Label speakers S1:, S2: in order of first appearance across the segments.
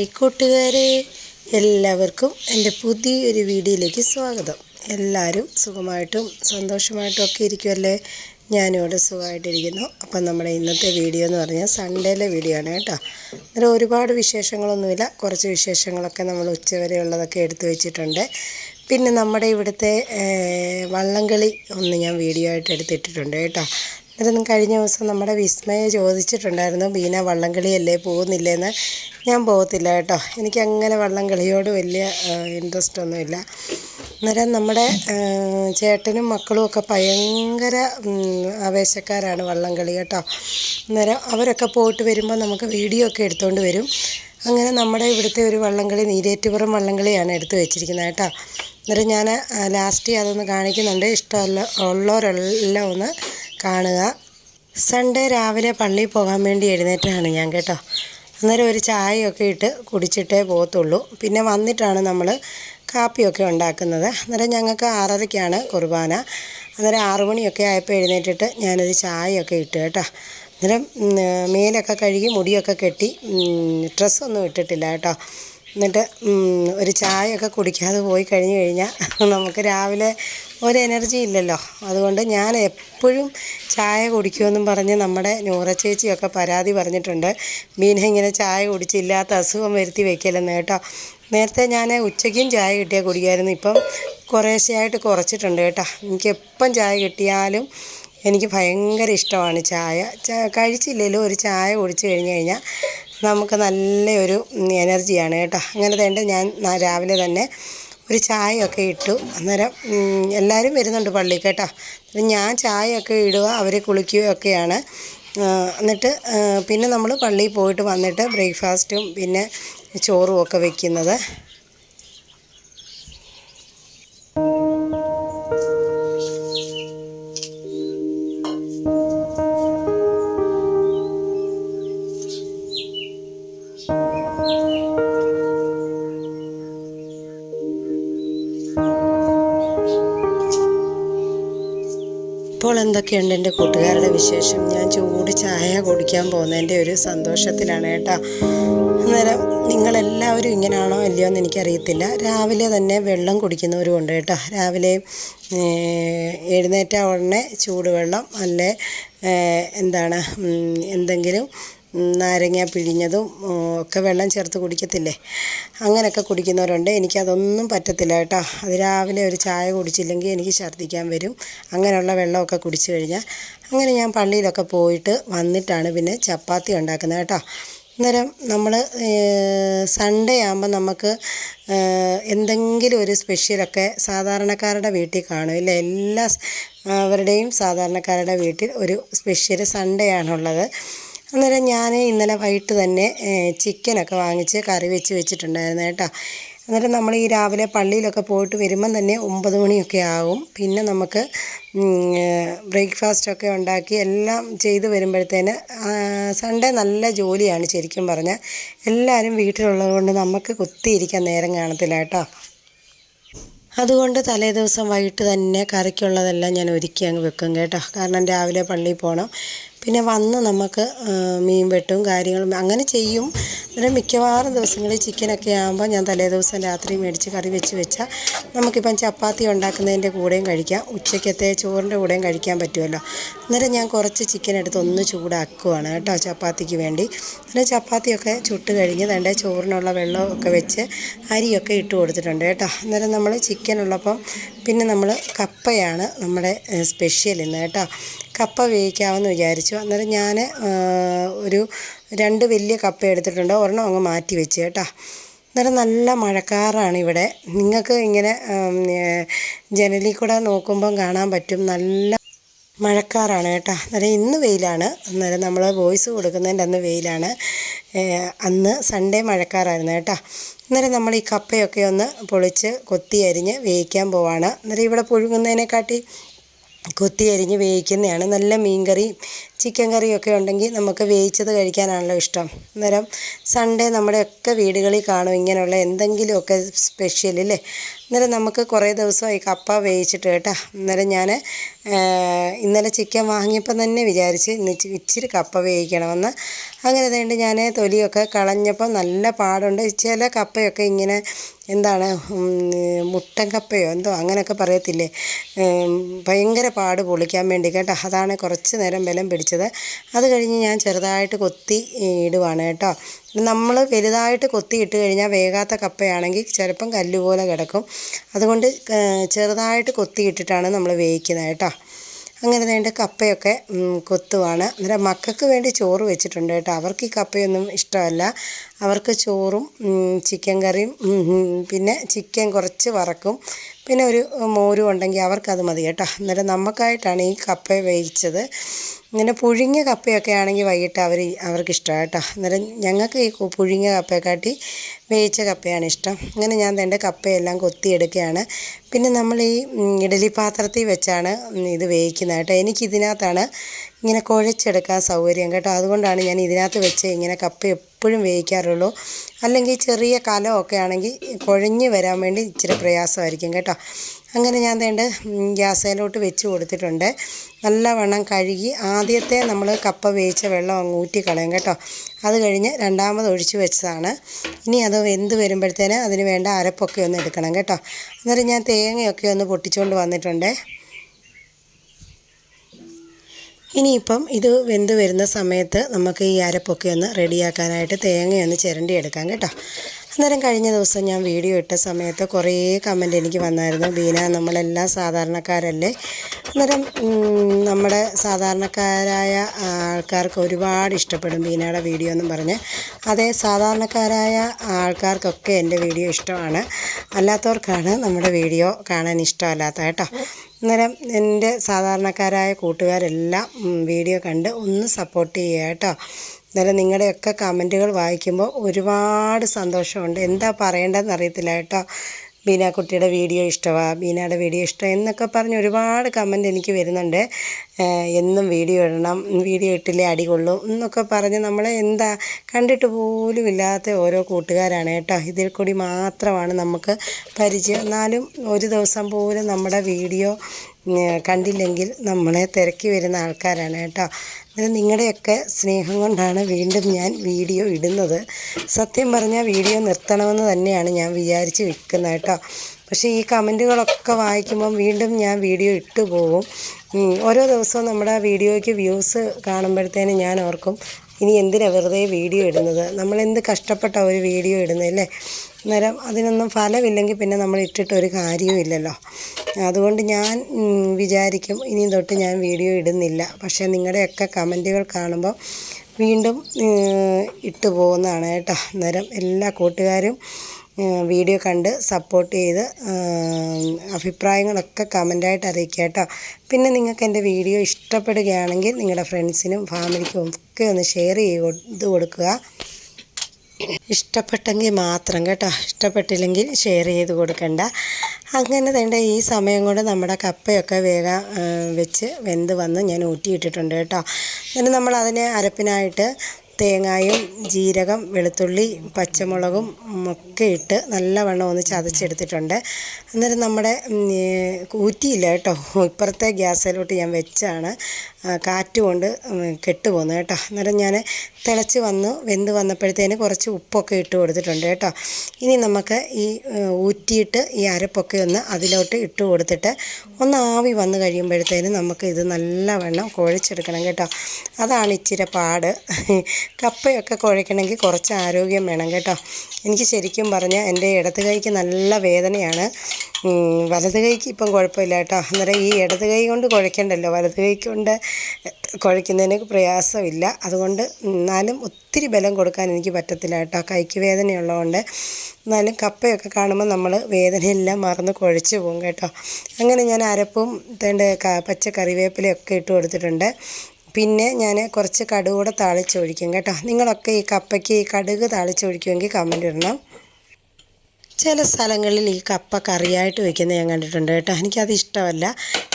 S1: Hi കൂട്ടുകാരെ എല്ലാവർക്കും എന്റെ പുതിയൊരു വീഡിയോയിലേക്ക് സ്വാഗതം. എല്ലാവരും സുഖമായിട്ടും സന്തോഷമായിട്ടും ഒക്കെ ഇരിക്കുമല്ലേ ഞാനിവിടെ സുഖമായിട്ടിരിക്കുന്നു. അപ്പം നമ്മുടെ ഇന്നത്തെ വീഡിയോ എന്ന് പറഞ്ഞാൽ സൺഡേയിലെ വീഡിയോ ആണ് കേട്ടോ. അന്നേരം ഒരുപാട് വിശേഷങ്ങളൊന്നുമില്ല. കുറച്ച് വിശേഷങ്ങളൊക്കെ നമ്മൾ ഉച്ചവരെ ഉള്ളതൊക്കെ എടുത്തു വെച്ചിട്ടുണ്ട്. പിന്നെ നമ്മുടെ ഇവിടുത്തെ വള്ളംകളി ഒന്ന് ഞാൻ വീഡിയോ ആയിട്ട് എടുത്തിട്ടിട്ടുണ്ട് കേട്ടോ. അന്നേരം കഴിഞ്ഞ ദിവസം നമ്മുടെ വിസ്മയ ചോദിച്ചിട്ടുണ്ടായിരുന്നു ബീന വള്ളംകളിയല്ലേ? പോകുന്നില്ലേന്ന്? ഞാൻ പോകത്തില്ല കേട്ടോ. എനിക്കങ്ങനെ വള്ളംകളിയോട് വലിയ ഇൻട്രസ്റ്റ് ഒന്നുമില്ല. അന്നേരം നമ്മുടെ ചേട്ടനും മക്കളും ഒക്കെ ഭയങ്കര ആവേശക്കാരാണ് വള്ളംകളി കേട്ടോ. അന്നേരം അവരൊക്കെ പോയിട്ട് വരുമ്പോൾ നമുക്ക് വീഡിയോ ഒക്കെ എടുത്തുകൊണ്ട് വരും. അങ്ങനെ നമ്മുടെ ഇവിടുത്തെ ഒരു വള്ളംകളി നീരേറ്റുപുറം വള്ളംകളിയാണ് എടുത്തു വെച്ചിരിക്കുന്നത് കേട്ടോ. അന്നേരം ഞാൻ ലാസ്റ്റ് അതൊന്ന് കാണിക്കുന്നുണ്ട്. ഇഷ്ടമല്ല ഉള്ളവരെല്ലാം ഒന്ന് കാണുക. സൺഡേ രാവിലെ പള്ളിയിൽ പോകാൻ വേണ്ടി എഴുന്നേറ്റാണ് ഞാൻ കേട്ടോ. അന്നേരം ഒരു ചായയൊക്കെ ഇട്ട് കുടിച്ചിട്ടേ പോകത്തുള്ളൂ. പിന്നെ വന്നിട്ടാണ് നമ്മൾ കാപ്പിയൊക്കെ ഉണ്ടാക്കുന്നത്. അന്നേരം ഞങ്ങൾക്ക് ആറരയ്ക്കാണ് കുർബാന. അന്നേരം ആറു മണിയൊക്കെ ആയപ്പോൾ എഴുന്നേറ്റിട്ട് ഞാനൊരു ചായയൊക്കെ ഇട്ട് കേട്ടോ. അന്നേരം മേലൊക്കെ കഴുകി മുടിയൊക്കെ കെട്ടി ഡ്രസ്സൊന്നും ഇട്ടിട്ടില്ല കേട്ടോ. എന്നിട്ട് ഒരു ചായയൊക്കെ കുടിക്കാതെ പോയി കഴിഞ്ഞു കഴിഞ്ഞാൽ നമുക്ക് രാവിലെ ഒരു എനർജി ഇല്ലല്ലോ. അതുകൊണ്ട് ഞാൻ എപ്പോഴും ചായ കുടിക്കുമെന്നും പറഞ്ഞ് നമ്മുടെ നൂറ ചേച്ചിയൊക്കെ പരാതി പറഞ്ഞിട്ടുണ്ട്. മീന ഇങ്ങനെ ചായ കുടിച്ചില്ലാത്ത അസുഖം വരുത്തി വെക്കലെന്ന് കേട്ടോ. നേരത്തെ ഞാൻ ഉച്ചയ്ക്കും ചായ കിട്ടിയാൽ കുടിക്കുമായിരുന്നു ഇപ്പം കുറേശ്ശെയായിട്ട് കുറച്ചിട്ടുണ്ട് കേട്ടോ. എനിക്ക് എപ്പം ചായ കിട്ടിയാലും എനിക്ക് ഭയങ്കര ഇഷ്ടമാണ് ചായ. കഴിച്ചില്ലെങ്കിലും ഒരു ചായ കുടിച്ചു കഴിഞ്ഞ് കഴിഞ്ഞാൽ നമുക്ക് നല്ലൊരു എനർജിയാണ് കേട്ടോ. അങ്ങനെ തേണ്ട ഞാൻ രാവിലെ തന്നെ ഒരു ചായയൊക്കെ ഇട്ടു. അന്നേരം എല്ലാവരും വരുന്നുണ്ട് പള്ളി കേട്ടോ. ഞാൻ ചായയൊക്കെ ഇടുക അവർ കുളിക്കുകയൊക്കെയാണ്. എന്നിട്ട് പിന്നെ നമ്മൾ പള്ളിയിൽ പോയിട്ട് വന്നിട്ട് ബ്രേക്ക്ഫാസ്റ്റും പിന്നെ ചോറും ഒക്കെ വെക്കുന്നത്. എന്തൊക്കെയുണ്ട് എന്റെ കൂട്ടുകാരുടെ വിശേഷം? ഞാൻ ചൂട് ചായ കുടിക്കാൻ പോകുന്നതിന്റെ ഒരു സന്തോഷത്തിലാണ് കേട്ടോ. അന്നേരം നിങ്ങളെല്ലാവരും ഇങ്ങനെയാണോ ഇല്ലയോ എന്ന് എനിക്കറിയത്തില്ല. രാവിലെ തന്നെ വെള്ളം കുടിക്കുന്നവരും ഉണ്ട് കേട്ടോ. രാവിലെ എഴുന്നേറ്റ ഉടനെ ചൂടുവെള്ളം അല്ലെ എന്താണ് എന്തെങ്കിലും നാരങ്ങ പിഴിഞ്ഞതും ഒക്കെ വെള്ളം ചേർത്ത് കുടിക്കത്തില്ലേ? അങ്ങനെയൊക്കെ കുടിക്കുന്നവരുണ്ട്. എനിക്കതൊന്നും പറ്റത്തില്ല കേട്ടോ. അത് രാവിലെ ഒരു ചായ കുടിച്ചില്ലെങ്കിൽ എനിക്ക് ഛർദ്ദിക്കാൻ വരും. അങ്ങനെയുള്ള വെള്ളമൊക്കെ കുടിച്ചു കഴിഞ്ഞാൽ അങ്ങനെ ഞാൻ പള്ളിയിലൊക്കെ പോയിട്ട് വന്നിട്ടാണ് പിന്നെ ചപ്പാത്തി ഉണ്ടാക്കുന്നത് കേട്ടോ. അന്നേരം നമ്മൾ സൺഡേ ആകുമ്പോൾ നമുക്ക് എന്തെങ്കിലും ഒരു സ്പെഷ്യലൊക്കെ സാധാരണക്കാരുടെ വീട്ടിൽ കാണും. ഇല്ല എല്ലാ അവരുടെയും സാധാരണക്കാരുടെ വീട്ടിൽ ഒരു സ്പെഷ്യൽ സൺഡേ ആണുള്ളത്. അന്നേരം ഞാൻ ഇന്നലെ വൈകിട്ട് തന്നെ ചിക്കനൊക്കെ വാങ്ങിച്ച് കറി വെച്ച് വെച്ചിട്ടുണ്ടായിരുന്നു കേട്ടോ. അന്നേരം നമ്മൾ ഈ രാവിലെ പള്ളിയിലൊക്കെ പോയിട്ട് വരുമ്പം തന്നെ ഒമ്പത് മണിയൊക്കെ ആകും പിന്നെ നമുക്ക് ബ്രേക്ക്ഫാസ്റ്റൊക്കെ ഉണ്ടാക്കി എല്ലാം ചെയ്ത് വരുമ്പോഴത്തേന് സൺഡേ നല്ല ജോലിയാണ് ശരിക്കും പറഞ്ഞാൽ എല്ലാവരും വീട്ടിലുള്ളത് കൊണ്ട് നമുക്ക് കുത്തിയിരിക്കാൻ നേരം കാണത്തില്ല കേട്ടോ. അതുകൊണ്ട് തലേ ദിവസം വൈകിട്ട് തന്നെ കറിക്കുള്ളതെല്ലാം ഞാൻ ഒരുക്കി അങ്ങ് വെക്കും കേട്ടോ. കാരണം രാവിലെ പള്ളിയിൽ പോകണം പിന്നെ വന്ന് നമുക്ക് മീൻ വെട്ടും കാര്യങ്ങളും അങ്ങനെ ചെയ്യും. അന്നേരം മിക്കവാറും ദിവസങ്ങളിൽ ചിക്കനൊക്കെ ആകുമ്പോൾ ഞാൻ തലേ ദിവസം രാത്രി മേടിച്ച് കറി വെച്ച് വെച്ചാൽ നമുക്കിപ്പം ചപ്പാത്തി ഉണ്ടാക്കുന്നതിന്റെ കൂടെയും കഴിക്കാം. ഉച്ചയ്ക്കത്തെ ചോറിന്റെ കൂടെയും കഴിക്കാൻ പറ്റുമല്ലോ അന്നേരം ഞാൻ കുറച്ച് ചിക്കൻ എടുത്ത് ഒന്ന് ചൂടാക്കുവാണ് കേട്ടോ ചപ്പാത്തിക്ക് വേണ്ടി. അന്നേരം ചപ്പാത്തിയൊക്കെ ചുട്ട് കഴിഞ്ഞ് തന്റെ ചോറിനുള്ള വെള്ളമൊക്കെ വെച്ച് അരിയൊക്കെ ഇട്ട് കൊടുത്തിട്ടുണ്ട് കേട്ടോ. അന്നേരം നമ്മൾ ചിക്കൻ ഉള്ളപ്പം പിന്നെ നമ്മൾ കപ്പയാണ് നമ്മുടെ സ്പെഷ്യൽ ഇന്ന് കേട്ടോ. കപ്പ വേവിക്കാമെന്ന് വിചാരിച്ചു. അന്നേരം ഞാൻ ഒരു രണ്ട് വലിയ കപ്പ എടുത്തിട്ടുണ്ട്. ഒരെണ്ണം അങ്ങ് മാറ്റി വെച്ച് കേട്ടോ. അന്നേരം നല്ല മഴക്കാറാണ് ഇവിടെ. നിങ്ങൾക്ക് ഇങ്ങനെ ജനലിൽ കൂടെ നോക്കുമ്പം കാണാൻ പറ്റും. നല്ല മഴക്കാറാണ് കേട്ടോ. അന്നേരം ഇന്ന് വെയിലാണ്. അന്നേരം നമ്മൾ വോയിസ് കൊടുക്കുന്നതിന്റെ അന്ന് വെയിലാണ്. അന്ന് സൺഡേ മഴക്കാറായിരുന്നു കേട്ടോ. അന്നേരം നമ്മൾ ഈ കപ്പയൊക്കെ ഒന്ന് പൊളിച്ച് കൊത്തി അരിഞ്ഞ് വേവിക്കാൻ പോവാണ്. അന്നേരം ഇവിടെ പുഴുങ്ങുന്നതിനെക്കാട്ടി കൊത്തി അരിഞ്ഞ് വേവിക്കുന്നതാണ്. നല്ല മീൻകറിയും ചിക്കൻ കറിയൊക്കെ ഉണ്ടെങ്കിൽ നമുക്ക് വേവിച്ചത് കഴിക്കാനാണല്ലോ ഇഷ്ടം. അന്നേരം സൺഡേ നമ്മുടെയൊക്കെ വീടുകളിൽ കാണും ഇങ്ങനെയുള്ള എന്തെങ്കിലുമൊക്കെ സ്പെഷ്യൽ അല്ലേ അന്നേരം നമുക്ക് കുറേ ദിവസമായി കപ്പ വേവിച്ചിട്ട് കേട്ടോ. അന്നേരം ഞാൻ ഇന്നലെ ചിക്കൻ വാങ്ങിയപ്പോൾ തന്നെ വിചാരിച്ച് ഇന്ന് ഇച്ചിരി കപ്പ വേവിക്കണമെന്ന്. അങ്ങനെ അതുകൊണ്ട് ഞാൻ തൊലിയൊക്കെ കളഞ്ഞപ്പോൾ നല്ല പാടുണ്ട്. ചില കപ്പയൊക്കെ ഇങ്ങനെ എന്താണ് മുട്ടൻ കപ്പയോ എന്തോ അങ്ങനെയൊക്കെ പറയത്തില്ലേ? ഭയങ്കര പാട് പൊളിക്കാൻ വേണ്ടി കേട്ടോ. അതാണ് കുറച്ച് നേരം ബലം പിടിച്ചത് അത് കഴിഞ്ഞ് ഞാൻ ചെറുതായിട്ട് കൊത്തി ഇടുവാണ് കേട്ടോ. നമ്മൾ വലുതായിട്ട് കൊത്തി ഇട്ട് കഴിഞ്ഞാൽ വേകാത്ത കപ്പയാണെങ്കിൽ ചിലപ്പം കല്ലുപോലെ കിടക്കും. അതുകൊണ്ട് ചെറുതായിട്ട് കൊത്തി ഇട്ടിട്ടാണ് നമ്മൾ വേവിക്കുന്നത് കേട്ടോ. അങ്ങനെ വേണ്ട കപ്പയൊക്കെ കൊത്തുവാണ്. അന്നേരം മക്കൾക്ക് വേണ്ടി ചോറ് വെച്ചിട്ടുണ്ട് കേട്ടോ. അവർക്ക് ഈ കപ്പയൊന്നും ഇഷ്ടമല്ല. അവർക്ക് ചോറും ചിക്കൻ കറിയും പിന്നെ ചിക്കൻ കുറച്ച് വറക്കും. പിന്നെ ഒരു മോരും ഉണ്ടെങ്കിൽ അവർക്കത് മതി കേട്ടോ. അന്നേരം നമുക്കായിട്ടാണ് ഈ കപ്പ വേവിച്ചത്. ഇങ്ങനെ പുഴുങ്ങിയ കപ്പയൊക്കെ ആണെങ്കിൽ വൈകിട്ട് അവർ അവർക്ക് ഇഷ്ടമാണ് കേട്ടോ. അന്നേരം ഞങ്ങൾക്ക് ഈ പുഴുങ്ങ കപ്പയെക്കാട്ടി വേവിച്ച കപ്പയാണ് ഇഷ്ടം. ഇങ്ങനെ ഞാൻ എന്റെ കപ്പയെല്ലാം കൊത്തിയെടുക്കുകയാണ്. പിന്നെ നമ്മൾ ഈ ഇഡലി പാത്രത്തിൽ വെച്ചാണ് ഇത് വേവിക്കുന്നത് കേട്ടോ. എനിക്കിതിനകത്താണ് ഇങ്ങനെ കുഴച്ചെടുക്കാൻ സൗകര്യം കേട്ടോ. അതുകൊണ്ടാണ് ഞാൻ ഇതിനകത്ത് വെച്ച് ഇങ്ങനെ കപ്പ എപ്പോഴും വേവിക്കാറുള്ളൂ. അല്ലെങ്കിൽ ചെറിയ കലമൊക്കെ ആണെങ്കിൽ കുഴഞ്ഞ് വരാൻ വേണ്ടി ഇച്ചിരി പ്രയാസമായിരിക്കും കേട്ടോ. അങ്ങനെ ഞാൻ വേണ്ട ഗ്യാസേലോട്ട് വെച്ച് കൊടുത്തിട്ടുണ്ട്. നല്ലവണ്ണം കഴുകി ആദ്യത്തെ നമ്മൾ കപ്പ വേവിച്ച വെള്ളം അങ്ങ് ഊറ്റിക്കളയും കേട്ടോ. അത് കഴിഞ്ഞ് രണ്ടാമത് ഒഴിച്ചു വെച്ചതാണ്. ഇനി അത് വെന്ത് വരുമ്പോഴത്തേന് അതിന് വേണ്ട അരപ്പൊക്കെ ഒന്ന് എടുക്കണം കേട്ടോ. അന്നേരം ഞാൻ തേങ്ങയൊക്കെ ഒന്ന് പൊട്ടിച്ചുകൊണ്ട് വന്നിട്ടുണ്ട്. ഇനിയിപ്പം ഇത് വെന്ത് വരുന്ന സമയത്ത് നമുക്ക് ഈ അരപ്പൊക്കെ ഒന്ന് റെഡിയാക്കാനായിട്ട് തേങ്ങയൊന്ന് ചിരണ്ടി എടുക്കാം കേട്ടോ. അന്നേരം കഴിഞ്ഞ ദിവസം ഞാൻ വീഡിയോ ഇട്ട സമയത്ത് കുറേ കമന്റ് എനിക്ക് വന്നായിരുന്നു. ബീന നമ്മളെല്ലാം സാധാരണക്കാരല്ലേ? അന്നേരം നമ്മുടെ സാധാരണക്കാരായ ആൾക്കാർക്ക് ഒരുപാട് ഇഷ്ടപ്പെടും ബീനയുടെ വീഡിയോ എന്നും പറഞ്ഞ്. അതേ സാധാരണക്കാരായ ആൾക്കാർക്കൊക്കെ എന്റെ വീഡിയോ ഇഷ്ടമാണ്. അല്ലാത്തവർക്കാണ് നമ്മുടെ വീഡിയോ കാണാൻ ഇഷ്ടമല്ലാത്ത കേട്ടോ. അന്നേരം എന്റെ സാധാരണക്കാരായ കൂട്ടുകാരെല്ലാം വീഡിയോ കണ്ട് ഒന്ന് സപ്പോർട്ട് ചെയ്യുക കേട്ടോ. അന്നേരം നിങ്ങളുടെയൊക്കെ കമന്റുകൾ വായിക്കുമ്പോൾ ഒരുപാട് സന്തോഷമുണ്ട്. എന്താ പറയേണ്ടതെന്ന് അറിയത്തില്ല കേട്ടോ. ബീനാക്കുട്ടിയുടെ വീഡിയോ ഇഷ്ടമാണ് ബീനയുടെ വീഡിയോ ഇഷ്ടം എന്നൊക്കെ പറഞ്ഞ് ഒരുപാട് കമന്റ് എനിക്ക് വരുന്നുണ്ട്. എന്നും വീഡിയോ ഇടണം വീഡിയോ ഇട്ടില്ലേ അടി കൊള്ളും എന്നൊക്കെ പറഞ്ഞ് നമ്മളെ എന്താ കണ്ടിട്ട് പോലും ഇല്ലാത്ത ഓരോ കൂട്ടുകാരാണ് കേട്ടോ. ഇതിൽ കൂടി മാത്രമാണ് നമുക്ക് പരിചയം. എന്നാലും ഒരു ദിവസം പോലും നമ്മുടെ വീഡിയോ കണ്ടില്ലെങ്കിൽ നമ്മളെ തിരക്കി വരുന്ന ആൾക്കാരാണ് കേട്ടോ. അങ്ങനെ നിങ്ങളുടെയൊക്കെ സ്നേഹം കൊണ്ടാണ് വീണ്ടും ഞാൻ വീഡിയോ ഇടുന്നത്. സത്യം പറഞ്ഞാൽ വീഡിയോ നിർത്തണമെന്ന് തന്നെയാണ് ഞാൻ വിചാരിച്ച് വെക്കുന്നത് കേട്ടോ. പക്ഷേ ഈ കമന്റുകളൊക്കെ വായിക്കുമ്പം വീണ്ടും ഞാൻ വീഡിയോ ഇട്ടു പോകും ഓരോ ദിവസവും നമ്മുടെ വീഡിയോയ്ക്ക് വ്യൂസ് കാണുമ്പോഴത്തേനും ഞാൻ ഓർക്കും ഇനി എന്തിനാണ് വെറുതെ വീഡിയോ ഇടുന്നത്? നമ്മളെന്ത് കഷ്ടപ്പെട്ട ഒരു വീഡിയോ ഇടുന്നതല്ലേ? അന്നേരം അതിനൊന്നും ഫലമില്ലെങ്കിൽ പിന്നെ നമ്മൾ ഇട്ടിട്ട് ഒരു കാര്യവും ഇല്ലല്ലോ അതുകൊണ്ട് ഞാൻ വിചാരിക്കും ഇനി തൊട്ട് ഞാൻ വീഡിയോ ഇടുന്നില്ല. പക്ഷേ നിങ്ങളുടെയൊക്കെ കമന്റുകൾ കാണുമ്പോൾ വീണ്ടും ഇട്ടു പോകുന്നതാണ് കേട്ടോ. അന്നേരം എല്ലാ കൂട്ടുകാരും വീഡിയോ കണ്ട് സപ്പോർട്ട് ചെയ്ത് അഭിപ്രായങ്ങളൊക്കെ കമന്റായിട്ട് അറിയിക്കുക കേട്ടോ. പിന്നെ നിങ്ങൾക്ക് എന്റെ വീഡിയോ ഇഷ്ടപ്പെടുകയാണെങ്കിൽ നിങ്ങളുടെ ഫ്രണ്ട്സിനും ഫാമിലിക്കും ഒക്കെ ഒന്ന് ഷെയർ ചെയ്ത് കൊടുക്കുക. ഇഷ്ടപ്പെട്ടെങ്കിൽ മാത്രം കേട്ടോ. ഇഷ്ടപ്പെട്ടില്ലെങ്കിൽ ഷെയർ ചെയ്ത് കൊടുക്കണ്ട. അങ്ങനെ തന്നെ ഈ സമയം കൊണ്ട് നമ്മുടെ കപ്പയൊക്കെ വേഗം വെച്ച് വെന്ത് വന്ന് ഞാൻ ഊറ്റിയിട്ടിട്ടുണ്ട് കേട്ടോ. എന്നിട്ട് നമ്മൾ അതിനെ അരപ്പിനായിട്ട് തേങ്ങായും ജീരകം വെളുത്തുള്ളി പച്ചമുളകും ഒക്കെ ഇട്ട് നല്ലവണ്ണം ഒന്ന് ചതച്ചെടുത്തിട്ടുണ്ട്. അന്നേരം നമ്മുടെ ഊറ്റിയില്ല കേട്ടോ. ഇപ്പുറത്തെ ഗ്യാസിലോട്ട് ഞാൻ വെച്ചാണ്. കാറ്റ് കൊണ്ട് കെട്ടുപോകുന്നത് കേട്ടോ. അന്നേരം ഞാൻ തിളച്ച് വന്നു വെന്ത് വന്നപ്പോഴത്തേന് കുറച്ച് ഉപ്പൊക്കെ ഇട്ട് കൊടുത്തിട്ടുണ്ട് കേട്ടോ. ഇനി നമുക്ക് ഈ ഊറ്റിയിട്ട് ഈ അരപ്പൊക്കെ ഒന്ന് അതിലോട്ട് ഇട്ട് കൊടുത്തിട്ട് ഒന്ന് ആവി വന്നു കഴിയുമ്പോഴത്തേന് നമുക്ക് ഇത് നല്ലവണ്ണം കുഴച്ചെടുക്കണം കേട്ടോ. അതാണ് ഇച്ചിരി പാട്. കപ്പയൊക്കെ കുഴയ്ക്കണമെങ്കിൽ കുറച്ച് ആരോഗ്യം വേണം കേട്ടോ. എനിക്ക് ശരിക്കും പറഞ്ഞാൽ എന്റെ ഇടത് കൈക്ക് നല്ല വേദനയാണ്. വലത് കൈക്ക് ഇപ്പം കുഴപ്പമില്ല കേട്ടോ. അന്നേരം ഈ ഇടത് കൈ കൊണ്ട് കുഴയ്ക്കണ്ടല്ലോ വലത് കൈ കൊണ്ട് കുഴയ്ക്കുന്നതിന് പ്രയാസമില്ല. അതുകൊണ്ട് എന്നാലും ഒത്തിരി ബലം കൊടുക്കാൻ എനിക്ക് പറ്റത്തില്ല കേട്ടോ. കൈക്ക് വേദനയുള്ളതുകൊണ്ട് എന്നാലും കപ്പയൊക്കെ കാണുമ്പോൾ നമ്മൾ വേദനയെല്ലാം മറന്ന് കുഴച്ച് പോകും കേട്ടോ. അങ്ങനെ ഞാൻ അരപ്പും തേണ്ട പച്ച കറിവേപ്പിലയൊക്കെ ഇട്ട് കൊടുത്തിട്ടുണ്ട്. പിന്നെ ഞാൻ കുറച്ച് കടുക് കൂടെ താളിച്ചൊഴിക്കും കേട്ടോ. നിങ്ങളൊക്കെ ഈ കപ്പയ്ക്ക് ഈ കടുക് താളിച്ചൊഴിക്കുമെങ്കിൽ കമന്റ് ഇടണം. ചില സ്ഥലങ്ങളിൽ ഈ കപ്പ കറിയായിട്ട് വെക്കുന്നത് ഞാൻ കണ്ടിട്ടുണ്ട് കേട്ടോ. എനിക്കത് ഇഷ്ടമല്ല.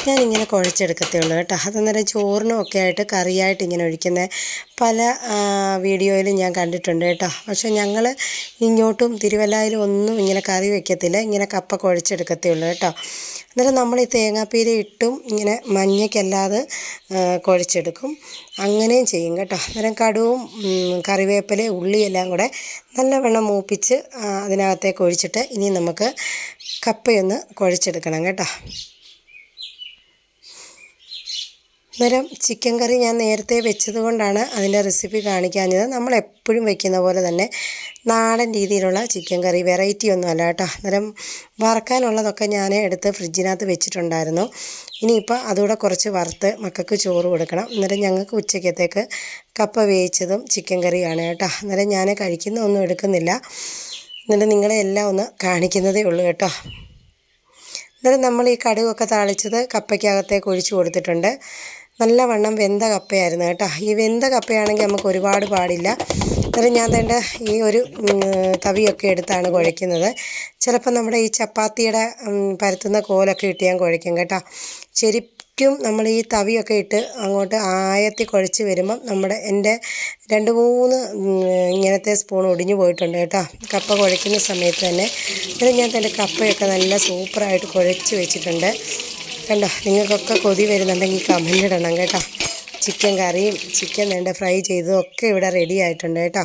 S1: ഞാനിങ്ങനെ കുഴച്ചെടുക്കത്തേ ഉള്ളൂ കേട്ടോ. അതന്നേരം ചോറിനും ഒക്കെ ആയിട്ട് കറിയായിട്ട് ഇങ്ങനെ ഒഴിക്കുന്ന പല വീഡിയോയിലും ഞാൻ കണ്ടിട്ടുണ്ട് കേട്ടോ. പക്ഷേ ഞങ്ങൾ ഇങ്ങോട്ടും തിരുവല്ലായിലും ഒന്നും ഇങ്ങനെ കറി വയ്ക്കത്തില്ല ഇങ്ങനെ കപ്പ കുഴച്ചെടുക്കത്തേ ഉള്ളൂ കേട്ടോ. അന്നേരം നമ്മൾ ഈ തേങ്ങാപ്പീര ഇട്ടും ഇങ്ങനെ മഞ്ഞയ്ക്കല്ലാതെ കുഴച്ചെടുക്കും. അങ്ങനെയും ചെയ്യും കേട്ടോ. അന്നേരം കടുവും കറിവേപ്പില ഉള്ളിയെല്ലാം കൂടെ നല്ലവണ്ണം മൂപ്പിച്ച് അതിനകത്തേക്ക് ഒഴിച്ചിട്ട് ഇനി നമുക്ക് കപ്പയൊന്ന് കുഴച്ചെടുക്കണം കേട്ടോ. അന്നേരം ചിക്കൻ കറി ഞാൻ നേരത്തെ വെച്ചത് കൊണ്ടാണ് അതിന്റെ റെസിപ്പി കാണിക്കാഞ്ഞത്. നമ്മൾ എപ്പോഴും വെക്കുന്ന പോലെ തന്നെ നാടൻ രീതിയിലുള്ള ചിക്കൻ കറി വെറൈറ്റി ഒന്നും അല്ല കേട്ടോ. അന്നേരം വറക്കാനുള്ളതൊക്കെ ഞാൻ എടുത്ത് ഫ്രിഡ്ജിനകത്ത് വെച്ചിട്ടുണ്ടായിരുന്നു. ഇനിയിപ്പോൾ അതുകൂടെ കുറച്ച് വറുത്ത് മക്കൾക്ക് ചോറ് കൊടുക്കണം. അന്നേരം ഞങ്ങൾക്ക് ഉച്ചക്കത്തേക്ക് കപ്പ വേവിച്ചതും ചിക്കൻ കറിയാണ് കേട്ടോ. അന്നേരം ഞാൻ കഴിക്കുന്ന ഒന്നും എടുക്കുന്നില്ല. എന്നിട്ട് നിങ്ങളെ എല്ലാം ഒന്ന് കാണിക്കുന്നതേ ഉള്ളൂ കേട്ടോ. എന്നിട്ട് നമ്മൾ ഈ കടുകൊക്കെ താളിച്ചത് കപ്പയ്ക്കകത്തേക്ക് ഒഴിച്ചു കൊടുത്തിട്ടുണ്ട്. നല്ലവണ്ണം വെന്ത കപ്പയായിരുന്നു കേട്ടോ. ഈ വെന്ത കപ്പയാണെങ്കിൽ നമുക്ക് ഒരുപാട് പാടില്ല. അന്നേരം ഞാൻ തേണ്ട ഈ ഒരു തവിയൊക്കെ എടുത്താണ് കുഴയ്ക്കുന്നത്. ചിലപ്പോൾ നമ്മുടെ ഈ ചപ്പാത്തിയുടെ പരത്തുന്ന കോലൊക്കെ ഇട്ട് ഞാൻ കുഴയ്ക്കും കേട്ടോ. ശരിക്കും നമ്മൾ ഈ തവിയൊക്കെ ഇട്ട് അങ്ങോട്ട് ആയത്തി കുഴച്ച് വരുമ്പം നമ്മുടെ എന്റെ രണ്ട് മൂന്ന് ഇങ്ങനത്തെ സ്പൂൺ ഒടിഞ്ഞു പോയിട്ടുണ്ട് കേട്ടോ. കപ്പ കുഴയ്ക്കുന്ന സമയത്ത് തന്നെ. ഇത് ഞാൻ തന്റെ കപ്പയൊക്കെ നല്ല സൂപ്പറായിട്ട് കുഴച്ച് വെച്ചിട്ടുണ്ട്. കണ്ടോ നിങ്ങൾക്കൊക്കെ കൊതി വരുന്നുണ്ടെങ്കിൽ കമന്റ് ഇടണം കേട്ടോ. ചിക്കൻ കറിയും ചിക്കൻ വേണ്ട ഫ്രൈ ചെയ്തതും ഒക്കെ ഇവിടെ റെഡി ആയിട്ടുണ്ട് കേട്ടോ.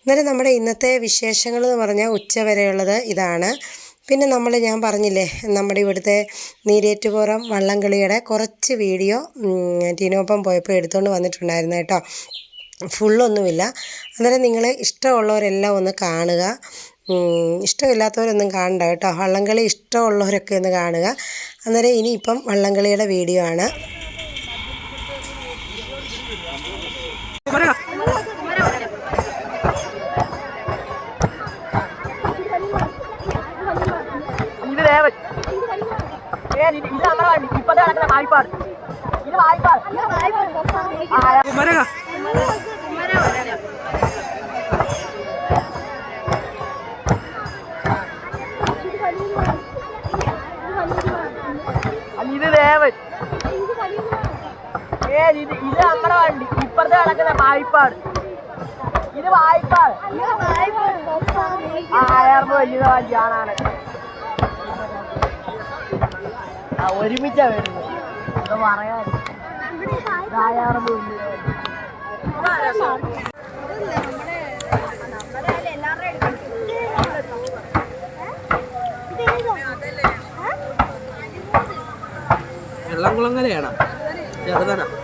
S1: അന്നേരം നമ്മുടെ ഇന്നത്തെ വിശേഷങ്ങൾ എന്ന് പറഞ്ഞാൽ ഉച്ച വരെയുള്ളത് ഇതാണ്. പിന്നെ നമ്മൾ ഞാൻ പറഞ്ഞില്ലേ നമ്മുടെ ഇവിടുത്തെ നീരേറ്റുപുറം വള്ളംകളിയുടെ കുറച്ച് വീഡിയോ ടീനോപ്പം പോയപ്പോൾ എടുത്തുകൊണ്ട് വന്നിട്ടുണ്ടായിരുന്നു കേട്ടോ. ഫുള്ളൊന്നുമില്ല അന്നേരം നിങ്ങൾ ഇഷ്ടമുള്ളവരെല്ലാം ഒന്ന് കാണുക. ഇഷ്ടമില്ലാത്തവരൊന്നും കാണണ്ട കേട്ടോ. വള്ളംകളി ഇഷ്ടമുള്ളവരൊക്കെ ഒന്ന് കാണുക. അന്നേരം ഇനിയിപ്പം വള്ളംകളിയുടെ വീഡിയോ ആണ്.
S2: ഇപ്പൊ നടക്കുന്ന വായ്പാട്. ഇത് വായ്പാട്. കുമരക വായ്പാട് ഇത് വായ്പാട് ആ അയാർന്ന് വലിയ ആ ഒരുമിച്ചാ വരുന്നത്. എന്താ പറയാൻ. ഇതായാർന്ന് വലിയ